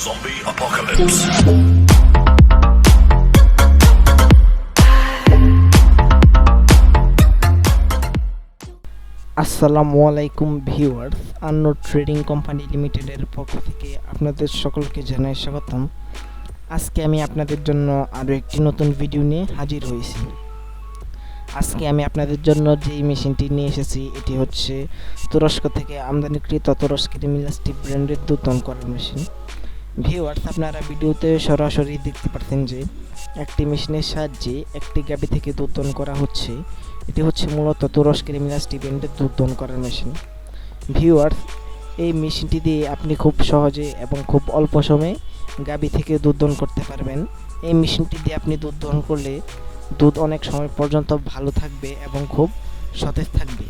apocalypse. আসসালামু আলাইকুম viewers আন্নো trading company লিমিটেডের পক্ষ থেকে আপনাদের সকলকে জানাই স্বাগতম। আজকে আমি আপনাদের জন্য আরও একটি নতুন ভিডিও নিয়ে হাজির হয়েছি। আজকে আমি আপনাদের জন্য যেই মেশিনটি নিয়ে এসেছি, এটি হচ্ছে তুরস্ক থেকে আমদানিকৃত তুরস্কের মিলাস্টি ব্র্যান্ডের দুতন করার মেশিন। ভিউয়ার্স আপনারা ভিডিওতে সরাসরি দেখতে পাচ্ছেন যে একটি মেশিনের সাহায্যে একটি গাবি থেকে দুধন করা হচ্ছে। এটি হচ্ছে মূলত তুরস্কের মিলাস্টি ব্র্যান্ডের দুধন করার মেশিন। ভিউয়ার্স এই মেশিনটি দিয়ে আপনি খুব সহজে এবং খুব অল্প সময়ে গাবি থেকে দুধ করতে পারবেন। এই মেশিনটি দিয়ে আপনি দুধ দহন করলে দুধ অনেক সময় পর্যন্ত ভালো থাকবে এবং খুব সতেজ থাকবে।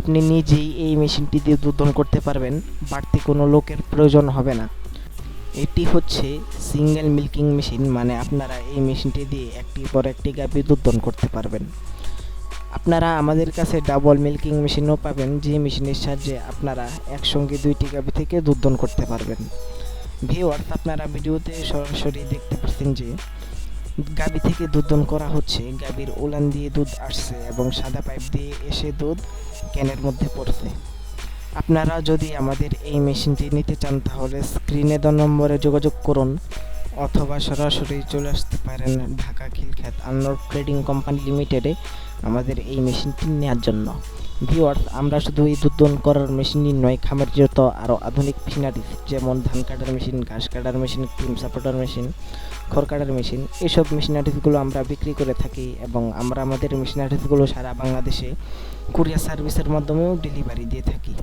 আপনি নিজেই এই মেশিনটি দিয়ে দুধ করতে পারবেন, বাড়তি কোনো লোকের প্রয়োজন হবে না। এটি হচ্ছে সিঙ্গেল মিল্কিং মেশিন মানে আপনারা এই মেশিনটি দিয়ে একটির পর একটি গাভী দহন করতে পারবেন। আপনারা আমাদের কাছে ডাবল মিল্কিং মেশিনও পাবেন, যে মেশিনের সাহায্যে আপনারা একসঙ্গে দুইটি গাভী থেকে দুধ দহন করতে পারবেন। ভিওয়ার্স আপনারা ভিডিওতে সরাসরি দেখতে পাচ্ছেন যে, গাভী থেকে দুধ দহন করা হচ্ছে, গাভীর উলান দিয়ে দুধ আসছে এবং সাদা পাইপ দিয়ে এসে দুধ ক্যানের মধ্যে পড়ছে। আপনারা যদি আমাদের এই মেশিনটি নিতে চান, তাহলে স্ক্রিনে দেওয়া নম্বরে যোগাযোগ করুন অথবা সরাসরি চলে আসতে পারেন ঢাকা খিলখ্যাত আন্নর ট্রেডিং কোম্পানি লিমিটেডে আমাদের এই মেশিনটি নেওয়ার জন্য। ভিওয়ার্স আমরা শুধু এই দুধন করার মেশিনই নয়, খামার যত আরও আধুনিক মেশিনারি যেমন ধান কাটার মেশিন, ঘাস কাটার মেশিন ক্রিম সাপোর্টার মেশিন, খড় কাটার মেশিন এইসব মেশিনারিজগুলো আমরা বিক্রি করে থাকি এবং আমরা আমাদের মেশিনারিজগুলো সারা বাংলাদেশে কুরিয়ার সার্ভিসের মাধ্যমেও ডেলিভারি দিয়ে থাকি।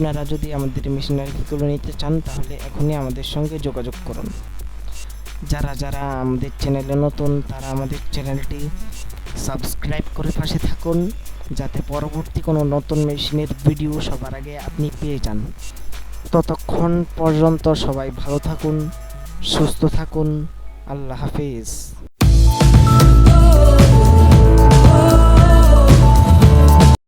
আপনারা যদি আমাদের মেশিনারিজগুলো নিতে চান, তাহলে এখনই আমাদের সঙ্গে যোগাযোগ করুন। যারা যারা আমাদের চ্যানেলে নতুন, তারা আমাদের চ্যানেলটি সাবস্ক্রাইব করে পাশে থাকুন, যাতে পরবর্তী কোনো নতুন মেশিনের ভিডিও সবার আগে আপনি পেয়ে যান। ততক্ষণ পর্যন্ত সবাই ভালো থাকুন, সুস্থ থাকুন। আল্লাহ হাফিজ।